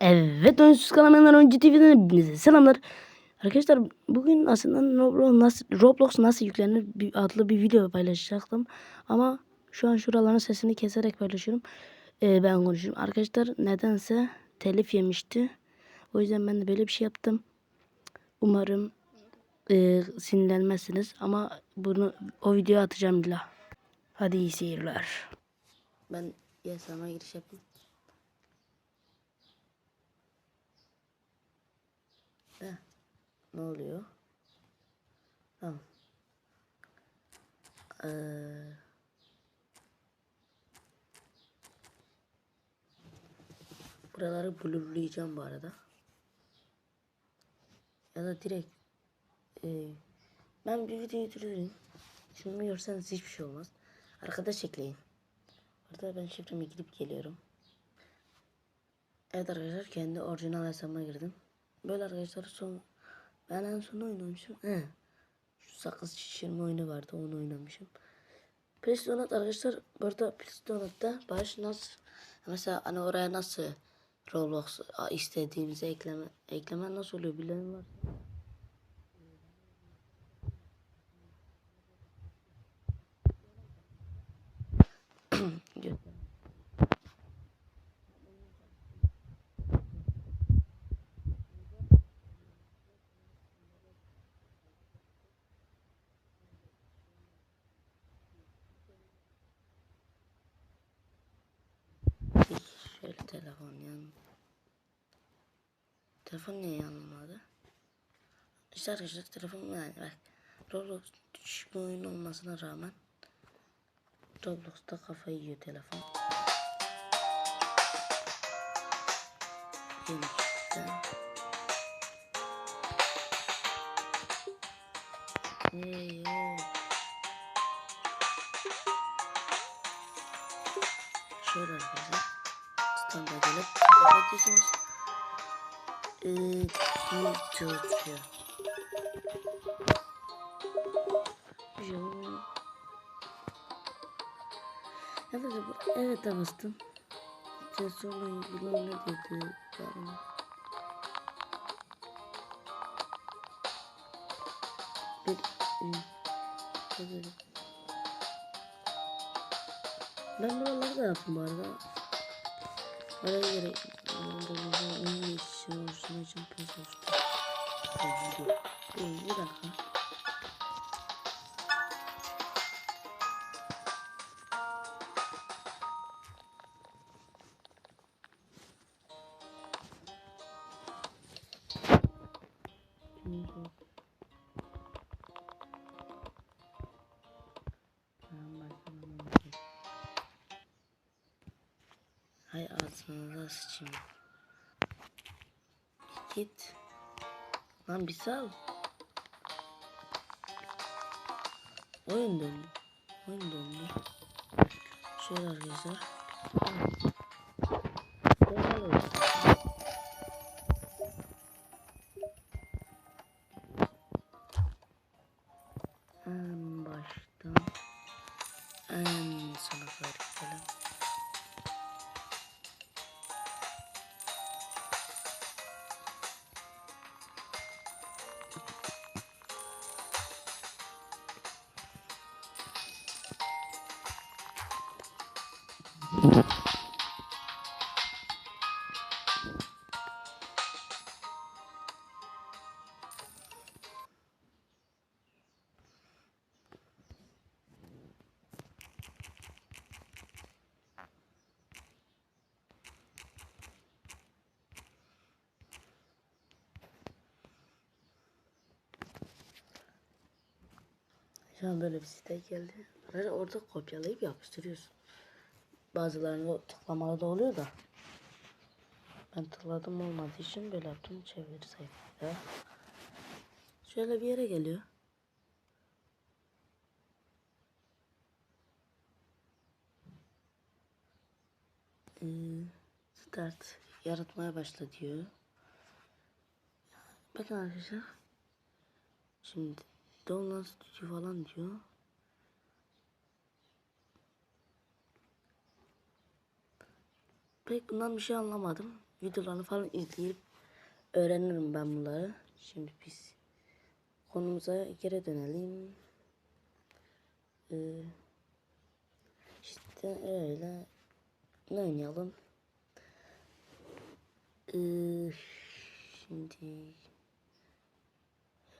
Evet oyunsuz kalamayanlar oyuncu TV'den hepinize selamlar. Arkadaşlar bugün aslında Roblox nasıl, Roblox nasıl yüklenir adlı bir video paylaşacaktım. Ama şu an şuraların sesini keserek paylaşıyorum. Ee, ben konuşuyorum. Arkadaşlar nedense telif yemişti. O yüzden ben de böyle bir şey yaptım. Umarım e, sinirlenmezsiniz. Ama bunu o videoya atacağım illa. Hadi iyi seyirler. Ben yasama giriş yapayım. Ne oluyor? Tamam. Ee, buraları blurlayacağım bu arada. Ya da direkt ee, ben bir videoyu durdurayım. Şunu görseniz hiçbir şey olmaz. Arkadaş ekleyin. Orada ben şifremi girip geliyorum. Evet arkadaşlar kendi orijinal hesabıma girdim. Böyle arkadaşlar son ben en son oynamışım. He. Şu sakız şişirme oyunu vardı onu oynamışım. Pistonat arkadaşlar burada Pistonat'ta baş nasıl mesela hani oraya nasıl Roblox istediğimize ekleme ekleme nasıl oluyor bilen var. Gö- Şöyle telefon yan. Telefon niye yanmadı? İşte arkadaşlar telefon yani bak. Roblox düşük oyun olmasına rağmen Roblox'ta kafayı yiyor telefon. Yeni çıktı. Hey yo. Şöyle arkadaşlar. Standa gelip kapatıyorsunuz. Eee, bu çalışıyor. Yo. Evet, evet bastım. Cesurla ilgili ne dedi? Yani. Bir, dedi? Ben buraları da yaptım bu arada. Araya göre onun için olsun için pes olsun. Bir dakika. Sal. Oyun döndü. Oyun döndü. Şöyle arkadaşlar. En baştan en Şu an böyle bir site geldi. Arkadaşlar orada kopyalayıp yapıştırıyorsun. Bazılarını tıklamalı da oluyor da. Ben tıkladım olmadığı için böyle yaptım. Çevir sayfaya. Şöyle bir yere geliyor. Ee, start yaratmaya başla diyor. Bakın arkadaşlar. Şimdi download studio falan diyor. Pek bundan bir şey anlamadım. videolarını falan izleyip öğrenirim ben bunları. Şimdi biz konumuza geri dönelim. Ee, işte öyle ne oynayalım? Ee, şimdi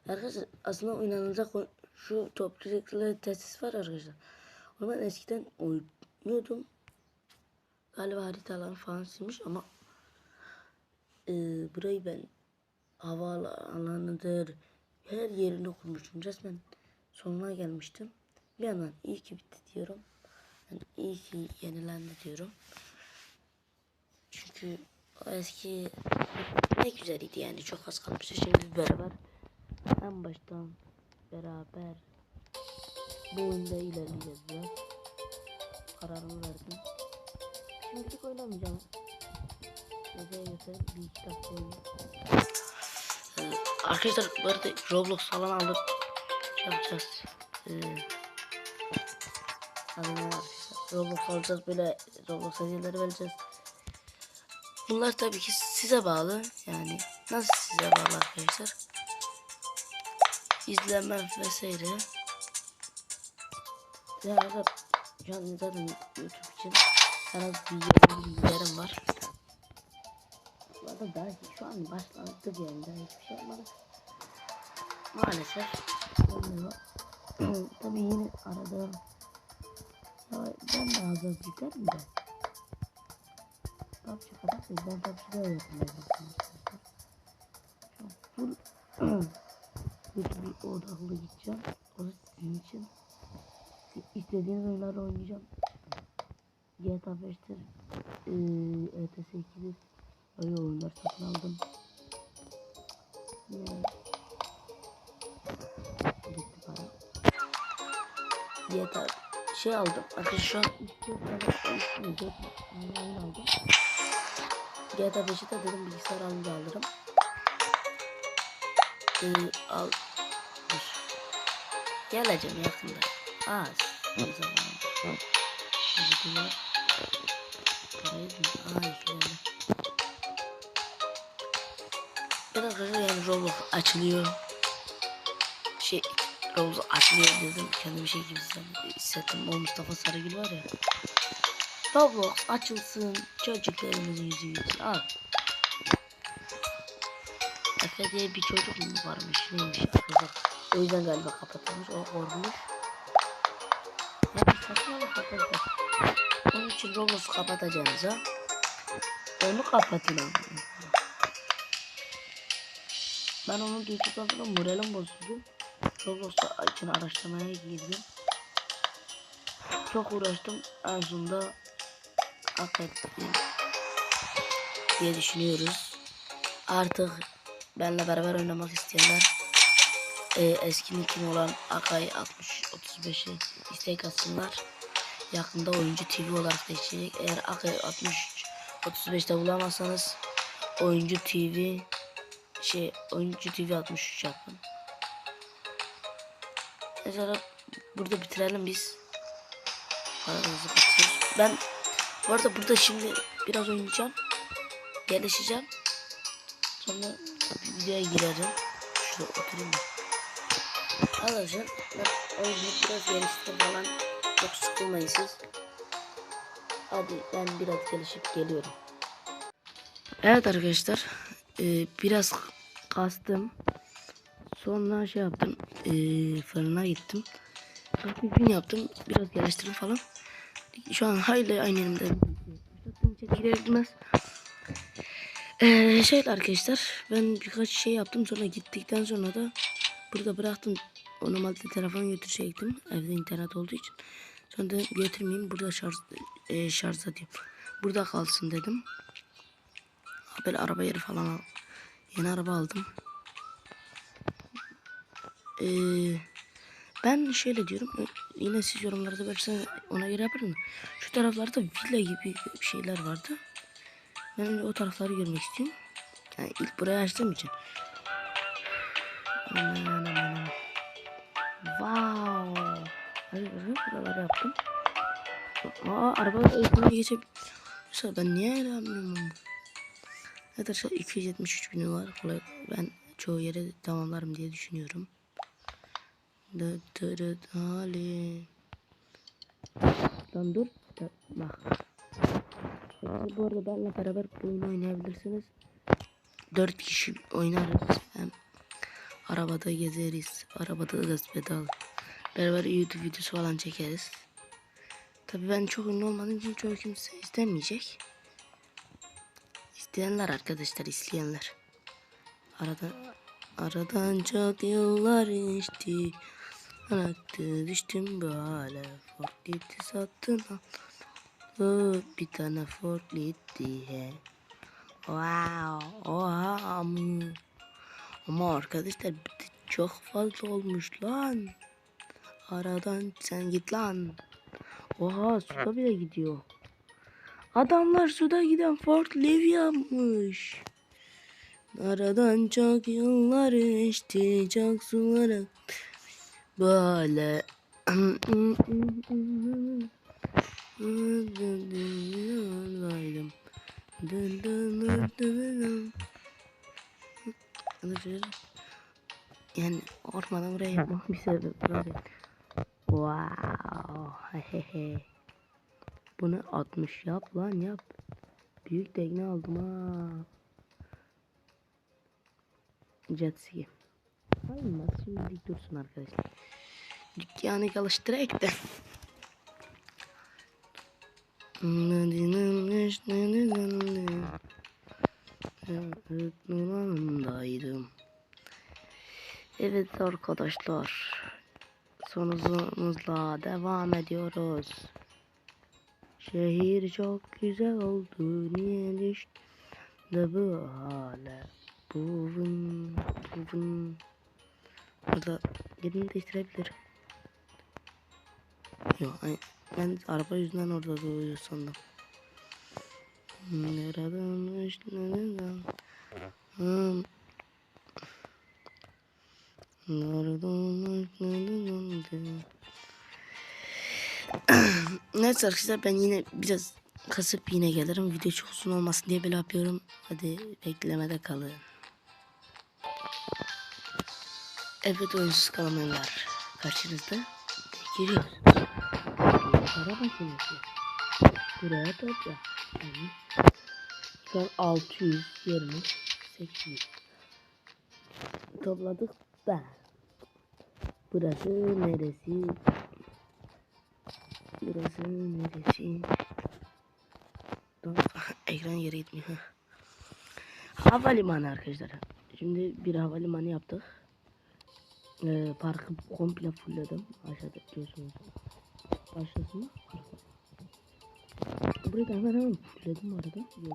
Arkadaşlar aslında oynanacak şu toplu tesis var arkadaşlar. Onu eskiden oynuyordum. Galiba haritalar falan silmiş ama e, burayı ben havaalanıdır her yerini kurmuştum. Resmen sonuna gelmiştim. Bir yandan iyi ki bitti diyorum. Yani iyi ki yenilendi diyorum. Çünkü o eski ne güzeldi yani çok az kalmıştı. Şimdi beraber en baştan beraber bu oyunda ilerleyeceğiz biraz. Kararımı verdim. Şimdilik oynamayacağım. Ee, arkadaşlar bu arada Roblox falan alıp yapacağız. Ee? Roblox alacağız böyle Roblox hediyeleri vereceğiz. Bunlar tabii ki size bağlı. Yani nasıl size bağlı arkadaşlar? izleme vesaire. Ya arkadaşlar şu an zaten YouTube için sana bir bilgilerim var. Bu arada daha şu an başladık yani daha hiçbir şey olmadı. Maalesef olmuyor. Tabii yine arada ya ben de az az biterim de. PUBG kadar. Ben PUBG'de. Çok full bir odaklı gideceğim. O da sizin için. İstediğiniz oyunları oynayacağım. GTA 5'tir. Ee, ETS 2'dir. Öyle oyunlar satın aldım. Yani. Gitti para. GTA şey aldım. Arkadaşlar şu an 3 4 oyun aldım. GTA 5'i de dedim bilgisayar alınca alırım. Ee, al. Dur. Geleceğim yakında. Az. O zaman. Hadi Ben arkadaşlar yani Roblox açılıyor. Şey Roblox açılıyor dedim. Kendimi şey gibi hissettim. O Mustafa Sarıgül var ya. Roblox açılsın. Çocuklarımızın yüzü gülsün. Al. Efe diye bir çocuk mu varmış neymiş arkadaşlar. O yüzden galiba kapatılmış. O korkmuş. Yani saçmalık arkadaşlar. İçin Roblox'u kapatacağınıza onu kapatın ama. Ben onu duyduktan sonra moralim bozuldu. Roblox'ta için araştırmaya girdim. Çok uğraştım. En sonunda hak ettim diye düşünüyoruz. Artık benle beraber oynamak isteyenler e, eski nickim olan Akay 60 35'i istek atsınlar. Yakında oyuncu TV olarak değişecek. Eğer Akay 60 35'te bulamazsanız oyuncu TV şey oyuncu TV 63 yapın. Mesela burada bitirelim biz. Paramızı bitiriyoruz. Ben bu arada burada şimdi biraz oynayacağım. Gelişeceğim. Sonra videoya girerim. Şurada oturayım da. Arkadaşlar ben oyunu biraz geliştirdim falan. Çok sıkılmayın siz. Hadi ben biraz gelişip geliyorum. Evet arkadaşlar. e, biraz kastım. Sonra şey yaptım. e, fırına gittim. Bir gün yaptım. Biraz geliştirdim falan. Şu an hala aynı için girer girmez. Ee, şey arkadaşlar ben birkaç şey yaptım sonra gittikten sonra da burada bıraktım. Normalde telefon götürecektim evde internet olduğu için. Sonra götürmeyeyim burada şarj e, şarj edeyim. Burada kalsın dedim. Böyle araba yeri falan al. Yeni araba aldım. Ee, ben şöyle diyorum. Yine siz yorumlarda belki ona göre yaparım. Şu taraflarda villa gibi şeyler vardı. Ben o tarafları görmek istiyorum. Yani ilk burayı açtığım için. Aman aman aman. Wow. Hadi bakın buraları yaptım. Aa araba eğitimine geçebiliyorum. Mesela ben niye öyle yapmıyorum onu? Arkadaşlar 273 günü var. Kolay, ben çoğu yere tamamlarım diye düşünüyorum. Dı hali. Lan dur. Bak. Bu arada benimle beraber bu oynayabilirsiniz. 4 kişi oynarız. Hem arabada gezeriz. Arabada gaz pedal. Beraber YouTube videosu falan çekeriz. Tabii ben çok ünlü olmadığım için çoğu kimse istemeyecek. İsteyenler arkadaşlar isteyenler. Arada aradan çok yıllar geçti. Anaktı düştüm bu hale. Forklifti sattın al. Bir tane forklifti he. Wow. Oha? Ama arkadaşlar çok fazla olmuş lan. Aradan sen git lan. Oha suda bile gidiyor. Adamlar suda giden Fort Lev yapmış. Aradan çok yıllar geçti çok sulara böyle. Yani ormana buraya yapmak bir sebep. Wow. Hehehe. Bunu 60 yap lan yap. Büyük tekne aldım ha. Jet ski. Olmaz şimdilik dursun arkadaşlar. Dükkanı çalıştırarak da. Öğretmenimdaydım. Evet arkadaşlar. Sonumuzla devam ediyoruz. Şehir çok güzel oldu. Niye düştü de bu hale? Buvun, buvun. Burada yerini değiştirebilir. Yok, ben araba yüzünden orada duruyor sandım. Nereden işte nereden? Hmm. Neyse arkadaşlar ben yine biraz kasıp yine gelirim. Video çok uzun olmasın diye böyle yapıyorum. Hadi beklemede kalın. Evet oyunsuz kalamayanlar karşınızda giriyor. Para makinesi. Buraya topla. Yani şu an 620 800 topladık da burası neresi? Burası neresi? Ekran yere gitmiyor. Havalimanı arkadaşlar. Şimdi bir havalimanı yaptık. Ee, parkı komple fullledim. Aşağıda diyorsunuz. Başlasın mı? Burayı da hemen hemen fullledim arada. Böyle,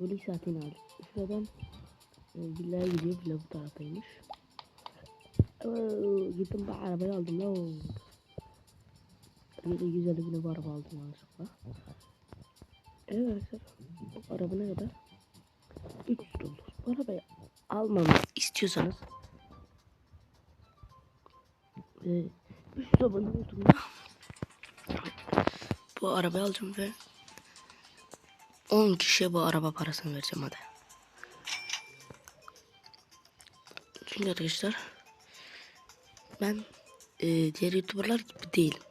böyle iki saatini aldım. Şuradan e, villaya gidiyor. Villa bu taraftaymış. Oo, gittim ben arabayı aldım. Lo. Böyle güzel bir bu araba aldım yanlışlıkla. Evet arkadaşlar. Araba ne kadar? 300 dolar. Bu arabayı almamı istiyorsanız e, 300 abone olduğumda bu arabayı alacağım ve 10 kişiye bu araba parasını vereceğim hadi. Çünkü arkadaşlar ben e, diğer youtuberlar gibi değilim.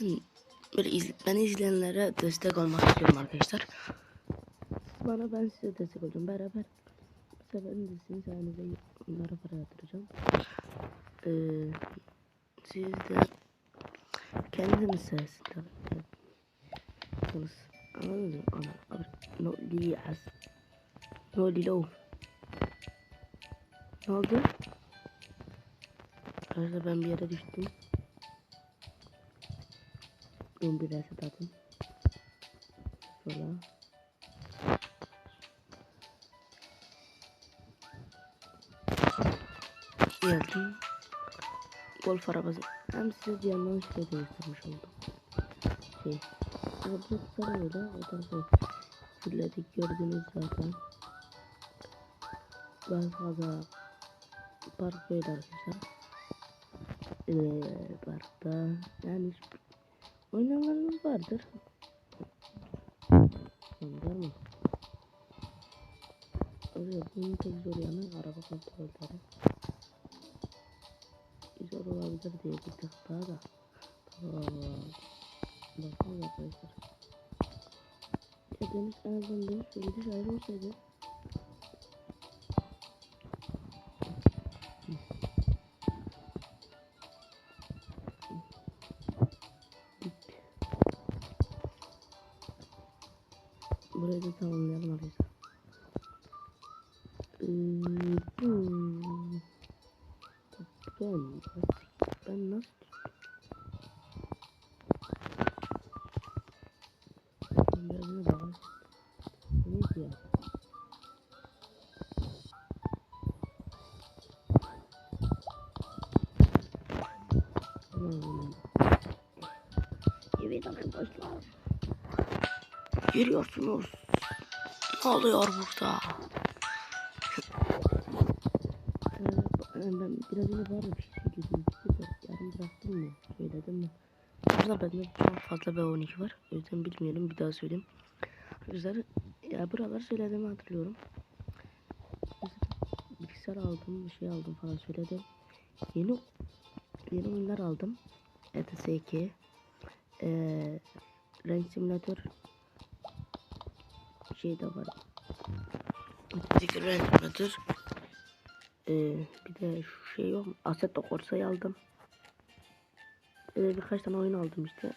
Ben böyle iz, ben izleyenlere destek olmak istiyorum arkadaşlar. Bana ben size destek olacağım. Beraber bu seferin dizisini sayenizde bunlara para yatıracağım. Ee, siz de kendiniz sayesinde. Anladınız mı? Ana, no liyaz. Ne oldu? Arkadaşlar ben bir yere düştüm. Ben bir reset atayım. Şöyle. Geldim. Golf arabası. Hem size bir yandan şey değiştirmiş oldum. Şey. Arabası sarıyor da o tarafa fırladık gördünüz zaten. Ben fazla park böyle arkadaşlar. Ee, parkta yani oynayanlarınız vardır. Var mı? oluyor. Bunun tek zor yanı araba kontrolleri. Zor olabilir diye bir tık daha da. Bakalım arkadaşlar. Ya dönüş en azından ve gidiş ayrı olsaydı. Tamamlayalım arkadaşlar. Ee, bu- Ben, ben nasıl Ben biraz yine daha Neyse ya. Hmm. Evet arkadaşlar. Görüyorsunuz. Oluyor burada? Ben biraz önce var bir şey söyleyeyim. Yarın bıraktım mı? Söyledim mi? Burada bende çok fazla B12 var. O yüzden bilmiyorum. Bir daha söyleyeyim. Arkadaşlar ya buraları söylediğimi hatırlıyorum. Bilgisayar aldım, bir şey aldım falan söyledim. Yeni yeni oyunlar aldım. ETS 2 ee, Rank Simulator şey de var. Rank Simulator ee, bir de şu şey yok. Assetto Corsa'yı aldım. De birkaç tane oyun aldım işte.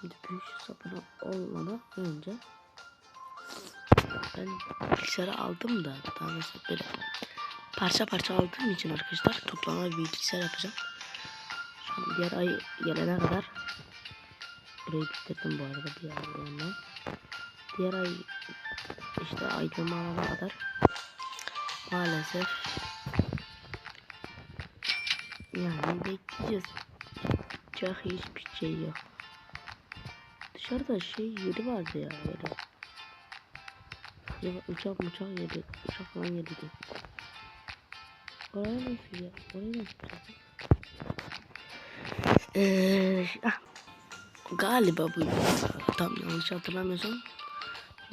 Şimdi büyük satın olmadan önce ben bilgisayarı aldım da daha mesela böyle parça parça aldığım için arkadaşlar toplama bir bilgisayar yapacağım. Şimdi diğer ay gelene kadar burayı bitirdim bu arada diğer ayından. Diğer ay işte aydınma alana kadar maalesef yani bekleyeceğiz. Çok hiçbir şey yok. Dışarıda şey yeri vardı ya böyle. Ya uçak uçak yeri, uçak falan yeriydi. Oraya nasıl ya? Oraya nasıl yapacağız? Eee, ah, galiba bu tam yanlış hatırlamıyorsam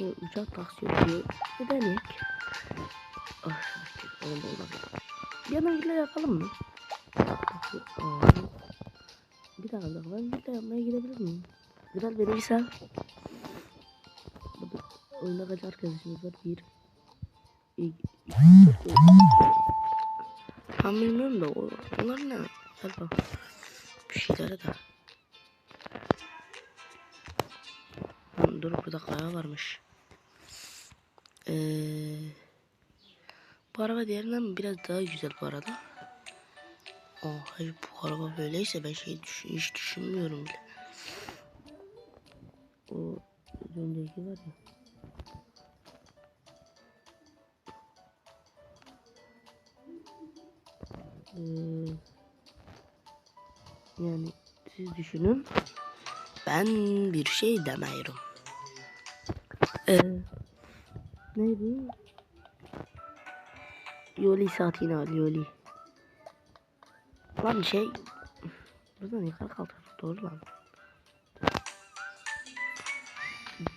bu uçak taksi yapıyor. Bir denek. Ah, oğlum olmadı. Bir hemen villa yapalım mı? Bir bir dakika ben villa yapmaya gidebilir miyim? Güzel sal. Burada oyunda kaç arkadaşımız var? Bir. İki. Tam bilmiyorum da onlar ne? Galiba bir şeyleri de. Dur burada kaya varmış. Ee, bu araba diğerinden biraz daha güzel bu arada. Oh, hayır bu araba böyleyse ben şey düşün, hiç düşünmüyorum bile. O az önceki var ya. Ee, yani siz düşünün. Ben bir şey demiyorum. Ee, neydi? Yoli saatini al Yoli. Lan şey. Buradan yukarı kaldır. Doğru lan.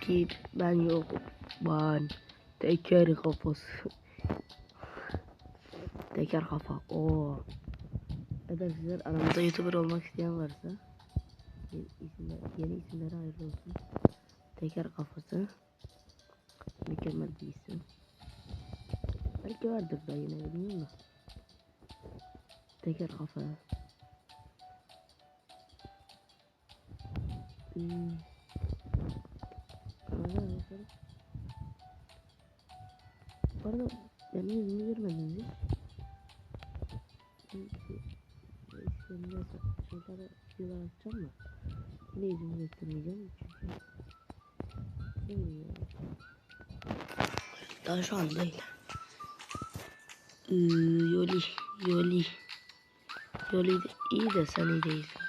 Ki ben yokum. Ben teker kafası. Teker kafa. Oo. Eğer sizler aramızda YouTuber olmak isteyen varsa yeni isimler, yeni isimleri hayırlı. Teker kafası. Mükemmel bir isim. Belki vardır da yine bilmiyorum da. Teker kafa. Hmm. Bu arada benim yüzümü görmediniz mi? Çünkü işlerimde şeyler videolar atacağım da yüzümü göstermeyeceğim çünkü bilmiyorum. Daha şu an değil. Ee, Yoli, Yoli. Yoli de iyi de sen iyi değilsin.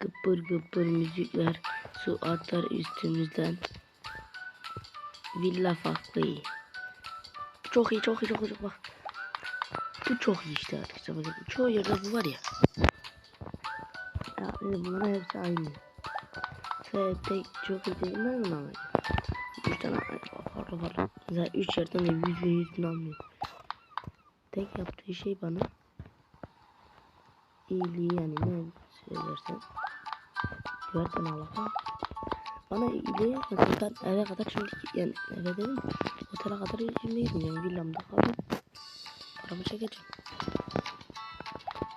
Gıppır gıppır müzikler, su atar üstümüzden. Villa farklı. Çok iyi, çok iyi, çok iyi, çok bak. Bu çok iyi işte arkadaşlar. Bakın çoğu yerde bu var ya. Ya bunların hepsi aynı. Tek çok iyi değil mi ama? tane pardon pardon. Zaten 3 yerden de 100 bin 100 bin almıyor. Tek yaptığı şey bana iyiliği yani ne söylersen güverten alaka. Bana iyiliği ben eve kadar şimdi yani eve dedim otele kadar şimdi gitmeyeceğim villamda kaldım. Paramı çekeceğim.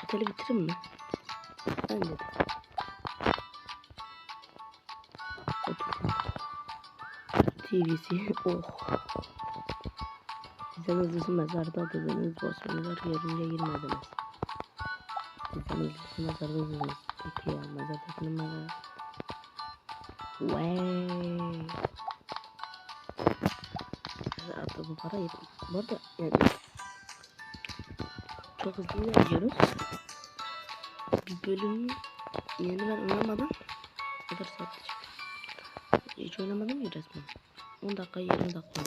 Oteli bitiririm mi? Bence de. TV'si. Oh. Bizden hızlısı mezarda dediniz. Bosmanlılar görünce girmediniz. Bizden hızlısı mezarda dediniz. Peki ya mezardakinin mezarı. Vay. Mezarda bu para yetmiyor. Bu arada yani çok hızlı ilerliyoruz. Bir bölüm yeni ben oynamadım. O kadar saat. Hiç oynamadım ya resmen. 10 dakika 20 dakika.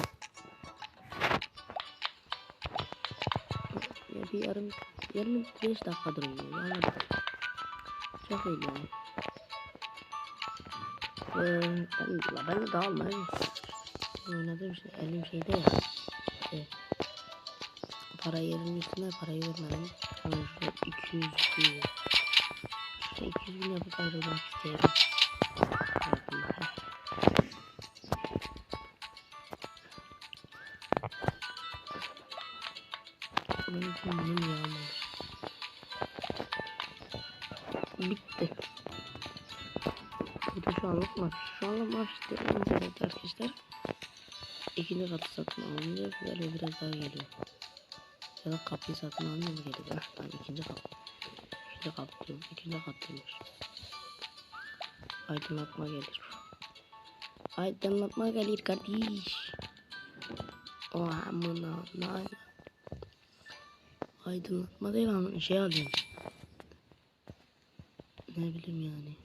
Ya bir yarım 25 dakikadır oynuyor. Yani çok iyi yani. Ee, ben, ben de dağılmayayım. Oynadığım şey, elim şeyde ya. Şey, para yerinin üstüne parayı vermedim. Şurada 200 diyor. Şurada 200 bin yapıp ayrılmak istiyorum. Katı satın alınıyor. Böyle biraz daha geliyor. Ya da kapıyı satın alınıyor mu geliyor? Ah, ben ikinci kat. İkinci kat diyorum. İkinci kat diyormuş. Aydınlatma gelir. Aydınlatma gelir kardeş. O amına. Aydınlatma değil ama şey alıyorum. Ne bileyim yani.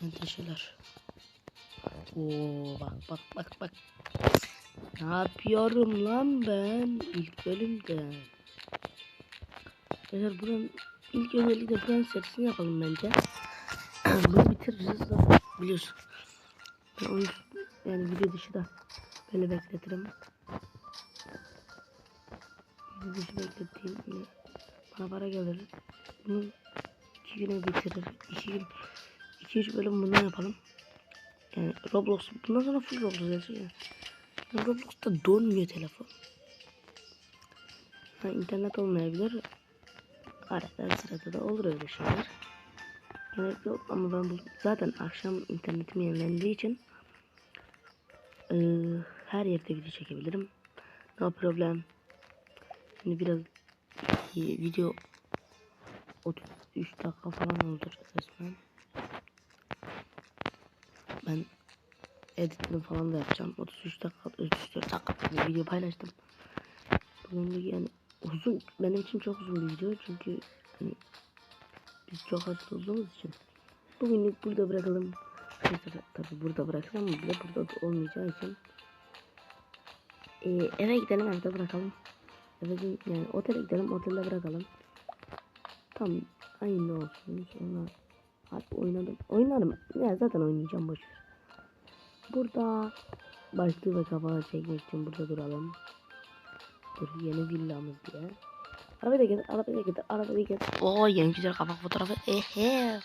Menteşeler. Oo bak bak bak bak. Ne yapıyorum lan ben ilk bölümde. Eğer buranın ilk özellikle buranın serisini yapalım bence. Bunu bitiririz zaten biliyorsun. Ben onu yani video dışı da böyle bekletirim. Video dışı beklettiğim hani bana para gelir. Bunu iki güne bitirir. İki gün, iki üç bölüm bundan yapalım. Yani Roblox, bundan sonra full Roblox yazıyor. Roblox'ta donmuyor telefon. Ha, internet olmayabilir. Arada sırada da olur öyle şeyler. Gerek yok ama ben bu zaten akşam internetim yenilendiği için e, her yerde video çekebilirim. No problem. Şimdi biraz e, video 33 dakika falan oldu resmen. Ben editini falan da yapacağım. 33 dakika, 34 dakika video paylaştım. Bugün yani uzun, benim için çok uzun bir video çünkü hani biz çok az olduğumuz için. Bugünlük burada bırakalım. Tabi burada bırakalım ama bile burada da olmayacağı için. Ee, eve gidelim evde bırakalım. Eve yani otele gidelim otelde bırakalım. Tam aynı olsun. Sonra artık oynadım. Oynarım. Ya zaten oynayacağım boş. Burada başlığı ve kapağı çekmek için burada duralım. Dur yeni villamız diye. Getir, arabaya getir, arabaya getir. Oo yeni güzel kapak fotoğrafı. Ehe.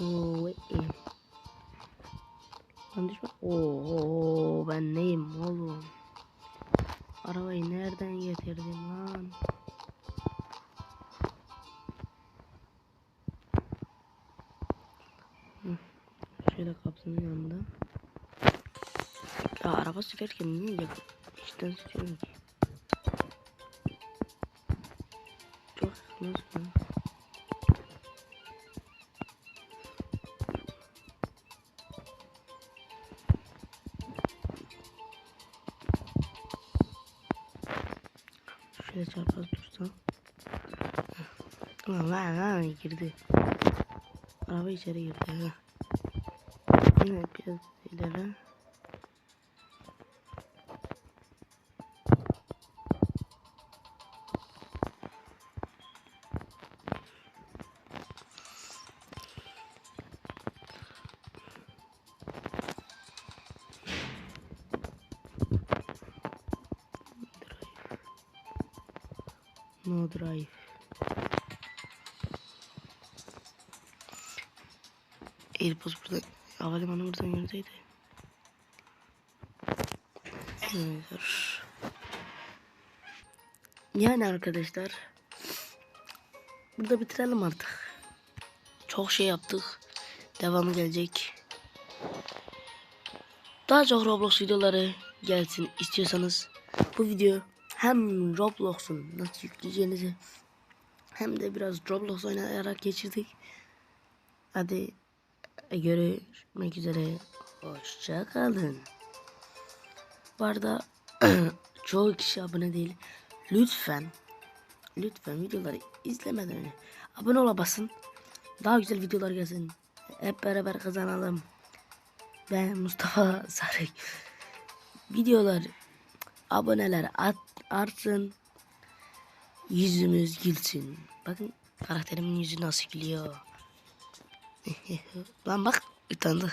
Oo, sürerken niye yap? İçten sürüyorum ki. Çok sıkıntı lan. Şöyle çarpaz dursam. Ulan lan lan girdi. Araba içeri girdi. Yine biraz ileri. Yani arkadaşlar. Burada bitirelim artık. Çok şey yaptık. Devamı gelecek. Daha çok Roblox videoları gelsin istiyorsanız bu video hem Roblox'un nasıl yükleyeceğinizi hem de biraz Roblox oynayarak geçirdik. Hadi görüşmek üzere. Hoşça kalın. Bu arada çoğu kişi abone değil. Lütfen lütfen videoları izlemeden önce abone ola basın. Daha güzel videolar gelsin. Hep beraber kazanalım. Ben Mustafa Sarık. Videolar aboneler at, artsın. Yüzümüz gülsün. Bakın karakterimin yüzü nasıl gülüyor. Lan bak utandı.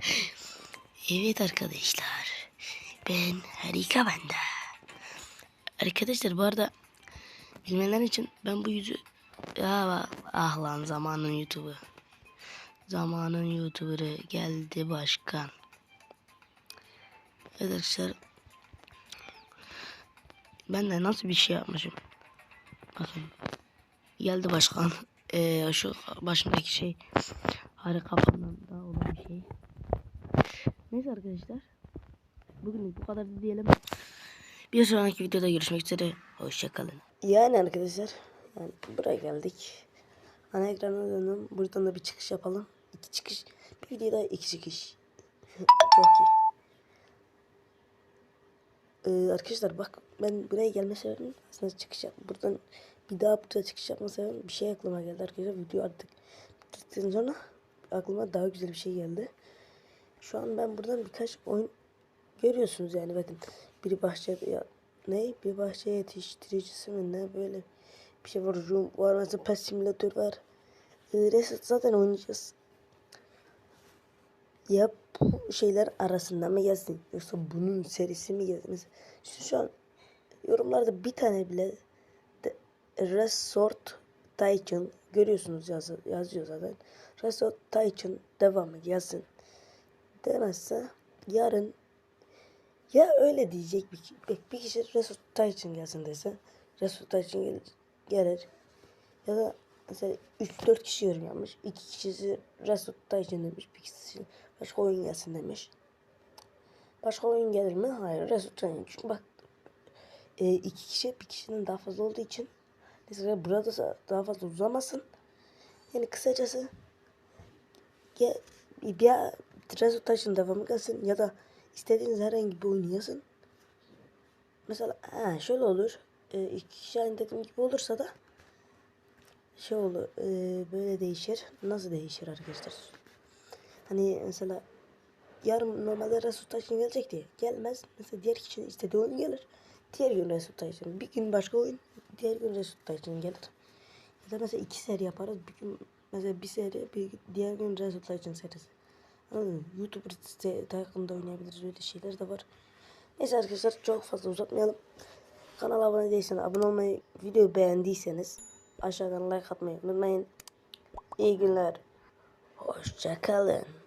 evet arkadaşlar. Ben harika bende. Arkadaşlar bu arada bilmeyenler için ben bu yüzü ya ah lan zamanın YouTube'u. Zamanın YouTuber'ı geldi başkan. Evet arkadaşlar. Ben de nasıl bir şey yapmışım. Bakın. Geldi başkan. Ee, şu başımdaki şey. Harika kafamdan da olan bir şey. Neyse arkadaşlar. Bugün bu kadar da diyelim. Bir sonraki videoda görüşmek üzere. Hoşçakalın. Yani arkadaşlar. Yani buraya geldik. Ana ekrana döndüm. Buradan da bir çıkış yapalım. İki çıkış. Bir videoda iki çıkış. Çok iyi. Ee, arkadaşlar bak ben buraya gelme sebebim aslında çıkış yap. Buradan bir daha burada çıkış yapma sebebim bir şey aklıma geldi arkadaşlar. Video artık bittikten sonra aklıma daha güzel bir şey geldi. Şu an ben buradan birkaç oyun görüyorsunuz yani bakın. Biri bahçe ya ne? Bir bahçe yetiştiricisi mi ne böyle bir şey var. Room var mesela pet simülatör var. Ee, Reset zaten oynayacağız. Ya bu şeyler arasında mı gelsin yoksa bunun serisi mi şu, şu an yorumlarda bir tane bile de, Resort Tycoon görüyorsunuz yaz, yazıyor zaten. Resort Tycoon devamı yazın. Demezse yarın ya öyle diyecek bir, bir, bir kişi Resort Tycoon gelsin dese Resort Tycoon gelir, gelir. Ya da mesela 3-4 kişi yorum yapmış. 2 kişisi Resort Tycoon demiş. Bir kişisi başka oyun gelsin demiş. Başka oyun gelir mi? Hayır. Resort Tycoon. Çünkü bak e, iki kişi bir kişinin daha fazla olduğu için mesela burada da daha fazla uzamasın. Yani kısacası ya bir Resort Tycoon devamı gelsin ya da istediğiniz herhangi bir oyunu yazın. Mesela ha, şöyle olur. E, iki aynı dediğim gibi olursa da şey olur e, böyle değişir. Nasıl değişir arkadaşlar? Hani mesela yarın normalde Resul Taş'ın gelecek diye gelmez. Mesela diğer kişinin istediği oyun gelir. Diğer gün Resul Taş'ın. Bir gün başka oyun. Diğer gün Resul Taş'ın gelir. Ya da mesela iki seri yaparız. Bir gün mesela bir seri bir diğer gün Resul Taş'ın serisi. Anladın mı? YouTuber takımda oynayabiliriz. Öyle şeyler de var. Neyse arkadaşlar çok fazla uzatmayalım. Kanala abone değilseniz abone olmayı, videoyu beğendiyseniz aşağıdan like atmayı unutmayın. İyi günler. Hoşçakalın.